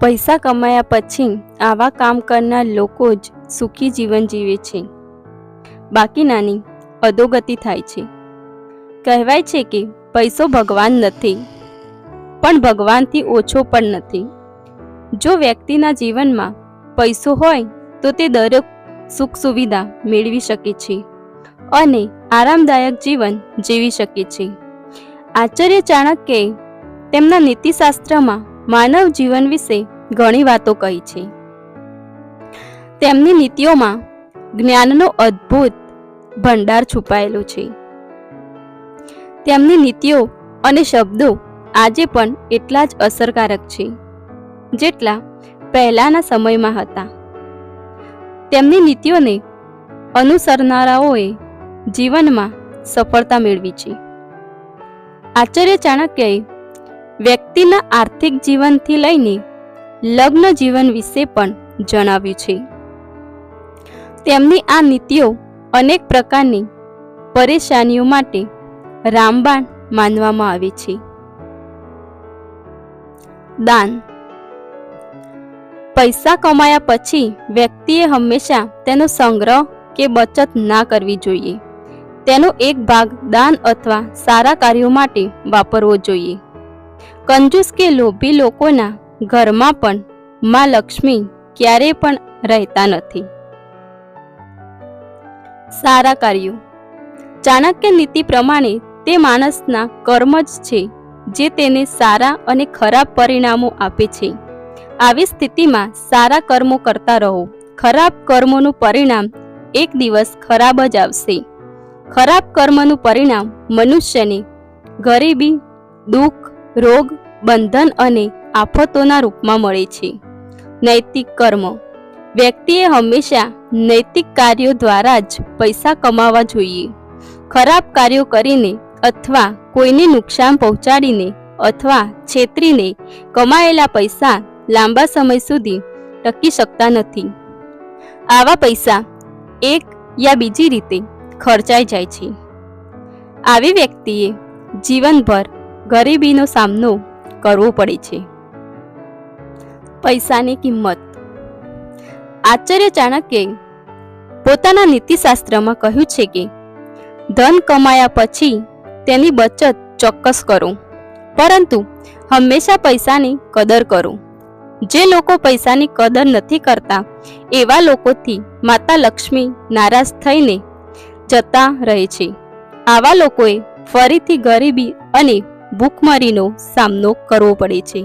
પૈસા કમાયા પછી આવા કામ કરનાર લોકો જ સુખી જીવન જીવે છે. બાકીનાની અધોગતિ થાય છે. કહેવાય છે કે પૈસો ભગવાન નથી, પણ ભગવાનથી ઓછો પણ નથી. જો વ્યક્તિના જીવનમાં પૈસો હોય તો તે દરેક સુખ સુવિધા મેળવી શકે છે અને આરામદાયક જીવન જીવી શકે છે. આચાર્ય ચાણક્યે તેમના નીતિશાસ્ત્રમાં માનવ જીવન વિશે ઘણી વાતો કહી છે. તેમની નીતિઓમાં જ્ઞાનનો અદ્ભુત ભંડાર છુપાયેલો છે. તેમની નીતિઓ અને શબ્દો આજે પણ એટલા જ અસરકારક છે, જેટલા પહેલાના સમયમાં હતા. તેમની નીતિઓને અનુસરનારાઓએ જીવનમાં સફળતા મેળવી છે. આચાર્ય ચાણક્યએ વ્યક્તિના આર્થિક જીવનથી લઈને લગ્ન જીવન વિશે પણ જણાવ્યું છે. તેમની આ નીતિઓ અનેક પ્રકારની પરેશાનીઓ માટે રામબાણ માનવામાં આવે છે. દાન. પૈસા કમાયા પછી વ્યક્તિએ હંમેશા તેનો સંગ્રહ કે બચત ના કરવી જોઈએ. તેનો એક ભાગ દાન અથવા સારા કાર્યો માટે વાપરવો જોઈએ. કંજૂસ કે લોભી લોકોના ઘરમાં પણ માં લક્ષ્મી ક્યારેય પણ રહેતા નથી. સારા કાર્યો. ચાણક્ય નીતિ પ્રમાણે તે માણસના કર્મ જ છે જે તેને સારા અને ખરાબ પરિણામો આપે છે. આવી સ્થિતિમાં સારા કર્મો કરતા રહો. ખરાબ કર્મોનું પરિણામ એક દિવસ ખરાબ જ આવશે. ખરાબ કર્મનું પરિણામ મનુષ્યને ગરીબી, દુઃખ રોગ, બંધન અને આફતોના રૂપમાં મળે છે. નૈતિક કર્મ. વ્યક્તિએ હંમેશા નૈતિક કાર્યો દ્વારા જ પૈસા કમાવા જોઈએ. ખરાબ કાર્યો કરીને અથવા કોઈને નુકસાન પહોંચાડીને અથવા છેતરીને કમાયેલા પૈસા લાંબા સમય સુધી ટકી શકતા નથી. આવા પૈસા એક યા બીજી રીતે ખર્ચાઈ જાય છે. આવી વ્યક્તિએ જીવનભર ગરીબીનો સામનો કરવો પડે છે. પૈસાની કિંમત. આચાર્ય ચાણક્યે પોતાના નીતિશાસ્ત્રમાં કહ્યું છે કે, ધન કમાયા પછી તેની બચત ચોક્કસ કરો, પરંતુ હંમેશા પૈસાની કદર કરો. જે લોકો પૈસાની કદર નથી કરતા, એવા લોકોથી માતા લક્ષ્મી નારાજ થઈને જતા રહે છે. આવા લોકોએ ફરીથી ગરીબી અને ભૂખમરીનો સામનો કરવો પડે છે.